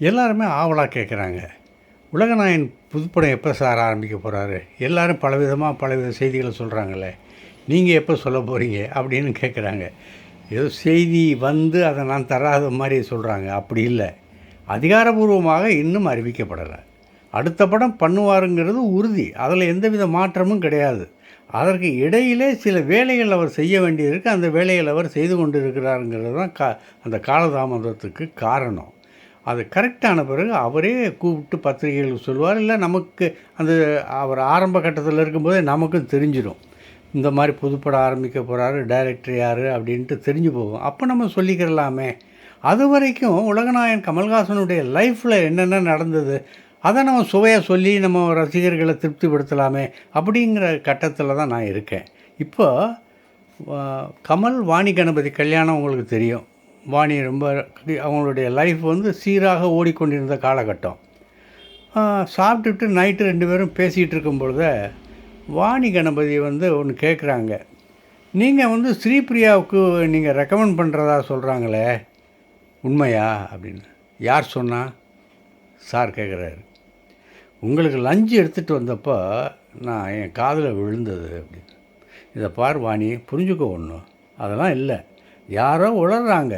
எல்லாருமே ஆவலாக கேட்குறாங்க உலகநாயன் புதுப்படம் எப்போ சார் ஆரம்பிக்க போகிறாரு எல்லாரும் பலவிதமாக பலவித செய்திகளை சொல்கிறாங்களே நீங்கள் எப்போ சொல்ல போகிறீங்க அப்படின்னு கேட்குறாங்க ஏதோ செய்தி வந்து அதை நான் தராத மாதிரி சொல்கிறாங்க அப்படி இல்லை. அதிகாரபூர்வமாக இன்னும் அறிவிக்கப்படலை. அடுத்த படம் பண்ணுவாருங்கிறது உறுதி. அதில் எந்தவித மாற்றமும் கிடையாது. அதற்கு இடையிலே சில வேலைகள் அவர் செய்ய வேண்டியிருக்கு அந்த வேலைகள் அவர் செய்து கொண்டு இருக்கிறாருங்கிறது தான் கா அந்த காலதாமதத்துக்கு காரணம். அது கரெக்டான பிறகு அவரே கூப்பிட்டு பத்திரிகைகள் சொல்லுவார். இல்லை நமக்கு அந்த அவர் ஆரம்ப கட்டத்தில் இருக்கும்போதே நமக்கும் தெரிஞ்சிடும் இந்த மாதிரி புதுப்படம் ஆரம்பிக்க போகிறாரு டைரக்டர் யார் அப்படின்ட்டு தெரிஞ்சு போகும். அப்போ நம்ம சொல்லிக்கிறலாமே. அது வரைக்கும் உலகநாயன் கமல்ஹாசனுடைய லைஃப்பில் என்னென்ன நடந்தது அதை நம்ம சுவையாக சொல்லி நம்ம ரசிகர்களை திருப்திப்படுத்தலாமே அப்படிங்கிற கட்டத்தில் தான் நான் இருக்கேன். இப்போ கமல் வாணி கணபதி கல்யாணம் உங்களுக்கு தெரியும். வாணி ரொம்ப அவங்களுடைய லைஃப் வந்து சீராக ஓடிக்கொண்டிருந்த காலகட்டம். சாப்பிட்டுட்டு நைட்டு ரெண்டு பேரும் பேசிகிட்டு இருக்கும் பொழுது வாணி கணபதி வந்து ஒன்று கேட்குறாங்க நீங்கள் வந்து ஸ்ரீபிரியாவுக்கு நீங்கள் ரெக்கமெண்ட் பண்ணுறதா சொல்கிறாங்களே உண்மையா? அப்படின்னு. யார் சொன்னால் சார் கேட்குறாரு உங்களுக்கு லஞ்சு எடுத்துகிட்டு வந்தப்போ நான் என் காதில் விழுந்தது அப்படின்னு. இதை பார் வாணி புரிஞ்சுக்க ஒன்றும் அதெல்லாம் இல்லை. யாரோ உளறாங்க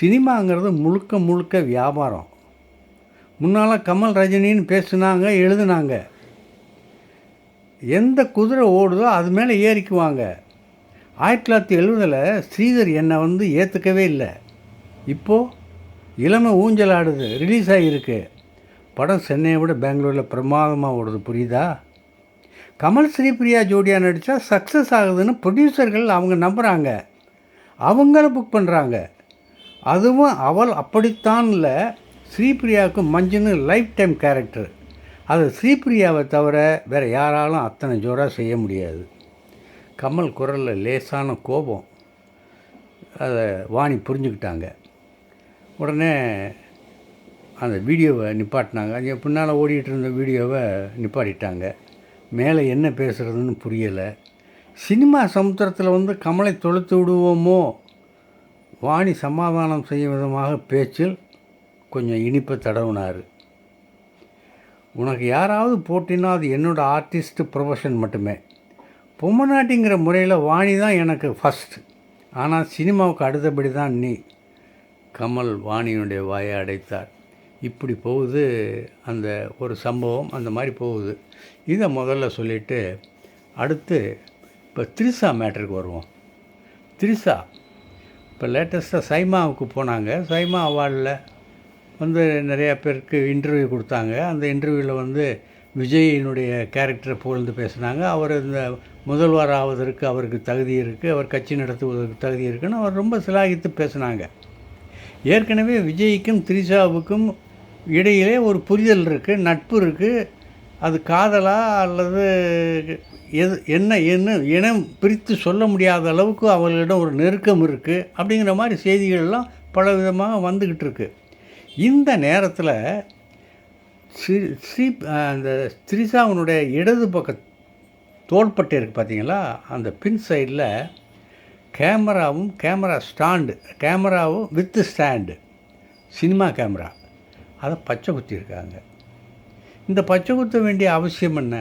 சினிமாங்கிறது முழுக்க முழுக்க வியாபாரம். முன்னால் கமல் ரஜினின்னு பேசுனாங்க எழுதுனாங்க. எந்த குதிரை ஓடுதோ அது மேலே ஏறிக்குவாங்க. ஆயிரத்தி தொள்ளாயிரத்தி எழுபதில் ஸ்ரீதர் என்னை வந்து ஏற்றுக்கவே இல்லை. இப்போது இளமை ஊஞ்சல் ஆடுது ரிலீஸ் ஆகியிருக்கு படம் சென்னையை விட பெங்களூரில் பிரமாதமாக ஓடுது புரியுதா? கமல் ஸ்ரீபிரியா ஜோடியாக நடித்தா சக்ஸஸ் ஆகுதுன்னு ப்ரொடியூசர்கள் அவங்க நம்புகிறாங்க அவங்கள புக் பண்ணுறாங்க அதுவும் அவள் அப்படித்தான் இல்லை ஸ்ரீபிரியாவுக்கு மஞ்சுன்னு லைஃப் டைம் கேரக்டர் அது ஸ்ரீபிரியாவை தவிர வேறு யாராலும் அத்தனை ஜோராக செய்ய முடியாது. கமல் குரலில் லேசான கோபம். அதை வாணி புரிஞ்சுக்கிட்டாங்க. உடனே அந்த வீடியோவை நிப்பாட்டினாங்க. அங்கே பின்னால் ஓடிட்டு இருந்த வீடியோவை நிப்பாட்டிட்டாங்க. மேலே என்ன பேசுகிறதுன்னு புரியலை. சினிமா சமுத்திரத்தில் வந்து கமலை தொழுத்து விடுவோமோ? வாணி சமாதானம் செய்யும் விதமாக பேச்சில் கொஞ்சம் இனிப்பை தடவுனார். உனக்கு யாராவது போட்டினா அது என்னோடய ஆர்டிஸ்ட் ப்ரொஃபஷன் மட்டுமே. பொம்மநாட்டிங்கிற முறையில் வாணி தான் எனக்கு ஃபஸ்ட் ஆனால் சினிமாவுக்கு அடுத்தபடி தான் நீ. கமல் வாணியினுடைய வாயை அடைத்தார். இப்படி போகுது அந்த ஒரு சம்பவம் அந்த மாதிரி போகுது. இதை முதல்ல சொல்லிவிட்டு அடுத்து இப்போ திரிசா மேட்டருக்கு வருவோம். திரிசா இப்போ லேட்டஸ்ட்டாக சைமாவுக்கு போனாங்க. சைமா அவார்டில் வந்து நிறையா பேருக்கு இன்டர்வியூ கொடுத்தாங்க. அந்த இன்டர்வியூவில் வந்து விஜயினுடைய கேரக்டரை புகழ்ந்து பேசினாங்க. அவர் இந்த முதல்வர் ஆவதற்கு அவருக்கு தகுதி இருக்குது அவர் கட்சி நடத்துவதற்கு தகுதி இருக்குன்னு அவர் ரொம்ப சிலாகித்து பேசினாங்க. ஏற்கனவே விஜய்க்கும் த்ரிஷாவுக்கும் இடையிலே ஒரு புரிதல் இருக்குது நட்பு இருக்குது அது காதலா அல்லது எது என்ன என்ன இனம் பிரித்து சொல்ல முடியாத அளவுக்கு அவர்களிடம் ஒரு நெருக்கம் இருக்குது அப்படிங்கிற மாதிரி செய்திகள்லாம் பல விதமாக வந்துக்கிட்டு இருக்கு. இந்த நேரத்தில் ஸ்ரீ ஸ்ரீ அந்த ஸ்ரீசாவனுடைய இடது பக்க தோள்பட்டை இருக்குது பார்த்தீங்களா அந்த பின் சைடில் கேமராவும் கேமரா ஸ்டாண்டு கேமராவும் வித்து ஸ்டாண்டு சினிமா கேமரா. அதை பச்சை குத்தி இருக்காங்க. இந்த பச்சை குத்த வேண்டிய அவசியம் என்ன?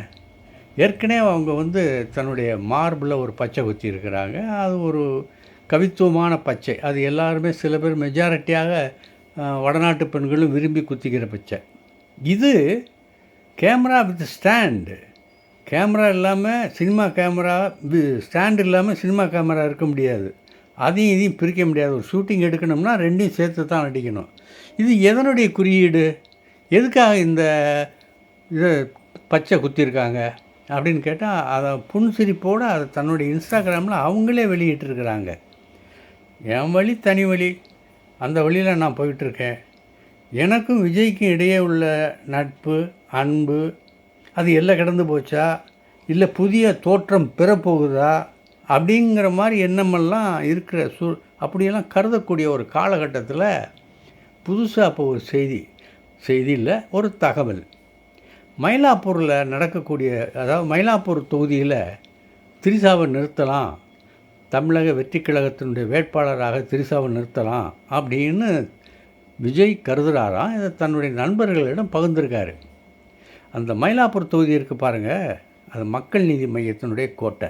ஏற்கனவே அவங்க வந்து தன்னுடைய மார்பில் ஒரு பச்சை குத்தி இருக்கிறாங்க. அது ஒரு கவித்துவமான பச்சை. அது எல்லாருமே சில பேர் மெஜாரிட்டியாக வடநாட்டு பெண்களும் விரும்பி குத்திக்கிற பச்சை. இது கேமரா வித் ஸ்டாண்டு. கேமரா இல்லாமல் சினிமா கேமரா ஸ்டாண்ட் இல்லாமல் சினிமா கேமரா இருக்க முடியாது. அதையும் இதையும் பிரிக்க முடியாது. ஒரு ஷூட்டிங் எடுக்கணும்னா ரெண்டையும் சேர்த்து தான் அடிக்கணும் இது எதனுடைய குறியீடு? எதுக்காக இந்த இது பச்சை குத்திருக்காங்க அப்படின்னு கேட்டால் அதை புன்சிரிப்போடு அதை தன்னுடைய இன்ஸ்டாகிராமில் அவங்களே வெளியிட்டிருக்கிறாங்க. என் வழி தனி வழி. அந்த வழியில் நான் போயிட்டுருக்கேன். எனக்கும் விஜய்க்கும் இடையே உள்ள நட்பு அன்பு அது எல்லாம் கிடந்து போச்சா? இல்லை புதிய தோற்றம் பெறப்போகுதா? அப்படிங்கிற மாதிரி எண்ணமெல்லாம் இருக்கிற சூ அப்படியெல்லாம் கருதக்கூடிய ஒரு காலகட்டத்தில் புதுசாக இப்போ ஒரு செய்தி செய்தி இல்லை ஒரு தகவல். மயிலாப்பூரில் நடக்கக்கூடிய அதாவது மயிலாப்பூர் தொகுதியில் திரிசாவை நிறுத்தலாம் தமிழக வெற்றி கழகத்தினுடைய வேட்பாளராக திரிசாவை நிறுத்தலாம் அப்படின்னு விஜய் கருதுறாராம் இதை தன்னுடைய நண்பர்களிடம் பகிர்ந்திருக்காரு. அந்த மயிலாப்பூர் தொகுதி இருக்குது பாருங்கள் அது மக்கள் நீதி மையத்தினுடைய கோட்டை.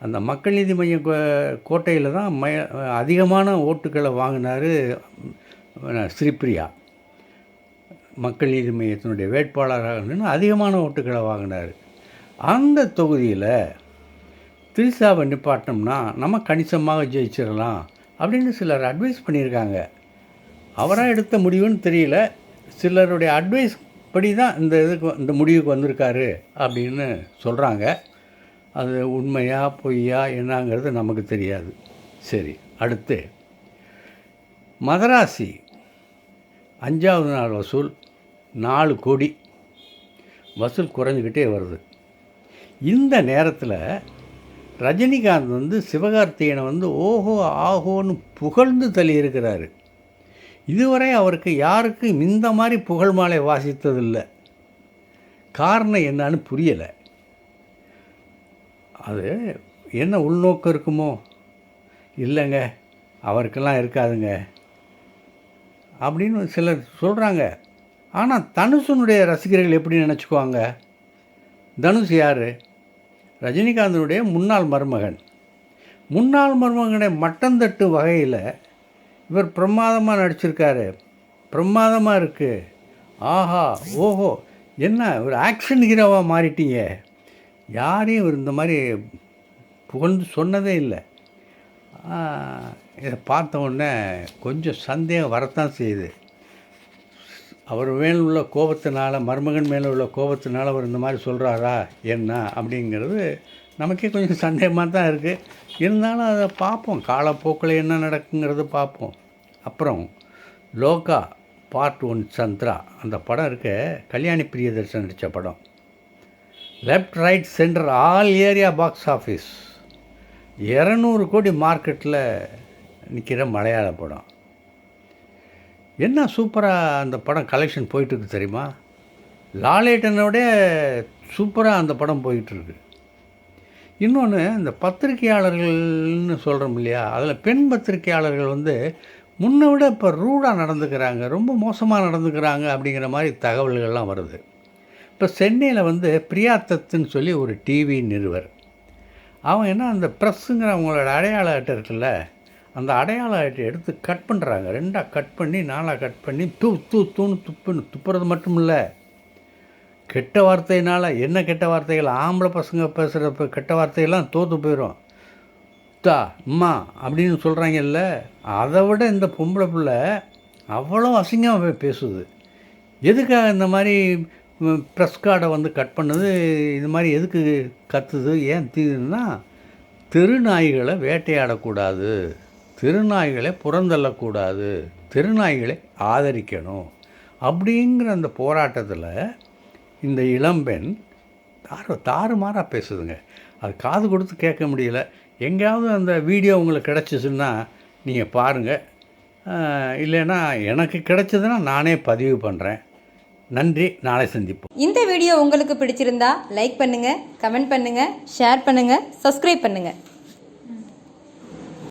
அந்த மக்கள் நீதி மைய கோ- கோட்டையில் தான் மய அதிகமான ஓட்டுகளை வாங்கினார் ஸ்ரீபிரியா மக்கள் நீதி மையத்தினுடைய வேட்பாளராக நின்று அதிகமான ஓட்டுக்களை வாங்கினார். அந்த தொகுதியில் திரிசாவை நிப்பாட்டினோம்னா நம்ம கணிசமாக ஜெயிச்சிடலாம் அப்படின்னு சிலர் அட்வைஸ் பண்ணியிருக்காங்க. அவராக எடுத்த முடிவுன்னு தெரியல. சிலருடைய அட்வைஸ் படி தான் இந்த இதுக்கு இந்த முடிவுக்கு வந்திருக்காரு அப்படின்னு சொல்கிறாங்க அது உண்மையா பொய்யா என்னங்கிறது நமக்கு தெரியாது. சரி அடுத்து. மதராசி அஞ்சாவது நாள் வசூல். நாலு கோடி. வசூல் குறைஞ்சிக்கிட்டே வருது. இந்த நேரத்தில் ரஜினிகாந்த் வந்து சிவகார்த்திகேயனை வந்து ஓஹோ ஆஹோன்னு புகழ்ந்து தள்ளியிருக்கிறாரு இதுவரை அவருக்கு யாருக்கும் இந்த மாதிரி புகழ் மாலை வாசித்ததில்லை. காரணம் என்னன்னு புரியலை. அது என்ன உள்நோக்கம் இருக்குமோ? இல்லைங்க அவருக்கெல்லாம் இருக்காதுங்க. அப்படின்னு சிலர் சொல்கிறாங்க ஆனால் தனுஷனுடைய ரசிகர்கள் எப்படி நினச்சிக்குவாங்க? தனுஷ் யார்? ரஜினிகாந்தனுடைய முன்னாள் மருமகன். முன்னாள் மருமகனை மட்டந்தட்டு வகையில் இவர் பிரமாதமாக நடிச்சிருக்காரு. பிரமாதமாக இருக்குது ஆஹா ஓஹோ என்ன ஒரு ஆக்ஷன் ஹீரோவாக மாறிட்டீங்க. யாரையும் இவர் இந்த மாதிரி புகழ்ந்து சொன்னதே இல்லை. இதை பார்த்த உடனே கொஞ்சம் சந்தேகம் வரத்தான் செய்யுது. அவர் மேல் உள்ள கோபத்தினால மருமகன் மேலே உள்ள கோபத்தினால் அவர் இந்த மாதிரி சொல்கிறாரா என்ன அப்படிங்கிறது நமக்கே கொஞ்சம் சந்தேகமாக தான் இருக்குது இருந்தாலும் அதை பார்ப்போம். காலப்போக்கில் என்ன நடக்குங்கிறது பார்ப்போம். அப்புறம் லோகா பார்ட் ஒன் சந்திரா அந்த படம் இருக்க கல்யாணி பிரியதர்ஷன் நடித்த படம். Left right centre all area box office இரநூறு கோடி மார்க்கெட்டில் நிற்கிற மலையாள படம். என்ன சூப்பராக அந்த படம் கலெக்ஷன் போயிட்டுருக்கு தெரியுமா? லாலேட்டனோட சூப்பராக அந்த படம் போயிட்டுருக்கு. இன்னொன்று இந்த பத்திரிகையாளர்கள்னு சொல்கிறோம் இல்லையா? அதில் பெண் பத்திரிகையாளர்கள் வந்து முன்னை விட இப்போ ரூடாக நடந்துக்கிறாங்க ரொம்ப மோசமாக நடந்துக்கிறாங்க அப்படிங்கிற மாதிரி தகவல்கள்லாம் வருது. இப்போ சென்னையில் வந்து பிரியா தத்துன்னு சொல்லி ஒரு டிவி நிறுவர். அவன் என்ன அந்த ப்ரெஸ்ஸுங்கிற அவங்களோட அடையாள அட்டை இருக்குல்ல? அந்த அடையாள அட்டை எடுத்து கட் பண்ணுறாங்க ரெண்டாக கட் பண்ணி நாலாக கட் பண்ணி தூ தூ தூன்னு துப்புன்னு துப்புறது மட்டும் இல்லை. கெட்ட வார்த்தையினால் என்ன கெட்ட வார்த்தைகள்? ஆம்பளை பசங்க பேசுகிற கெட்ட வார்த்தையெல்லாம் தோற்று போயிடும் தா அம்மா அப்படின்னு சொல்கிறாங்கல்ல அதை விட இந்த பொம்பளை பிள்ளை அவ்வளோ அசிங்கமாக பேசுது. எதுக்காக இந்த மாதிரி ப்ரெஸ் கார்டை வந்து கட் பண்ணுது? இது மாதிரி எதுக்கு கத்துது? ஏன் தீதுன்னா தெருநாய்களை வேட்டையாடக்கூடாது. திருநாய்களை புறந்தள்ளக்கூடாது. தெருநாய்களை ஆதரிக்கணும். அப்படிங்கிற அந்த போராட்டத்தில் இந்த இளம்பெண் தாறு தாறுமாறாக பேசுதுங்க. அது காது கொடுத்து கேட்க முடியல. எங்கேயாவது அந்த வீடியோ உங்களுக்கு கிடச்சிச்சுன்னா நீங்கள் பாருங்கள் இல்லைன்னா எனக்கு கிடச்சதுன்னா நானே பதிவு பண்ணுறேன் நன்றி. நாளை சந்திப்போம். இந்த வீடியோ உங்களுக்கு பிடிச்சிருந்தா லைக் பண்ணுங்கள் கமெண்ட் பண்ணுங்கள் ஷேர் பண்ணுங்கள் சப்ஸ்கிரைப் பண்ணுங்கள்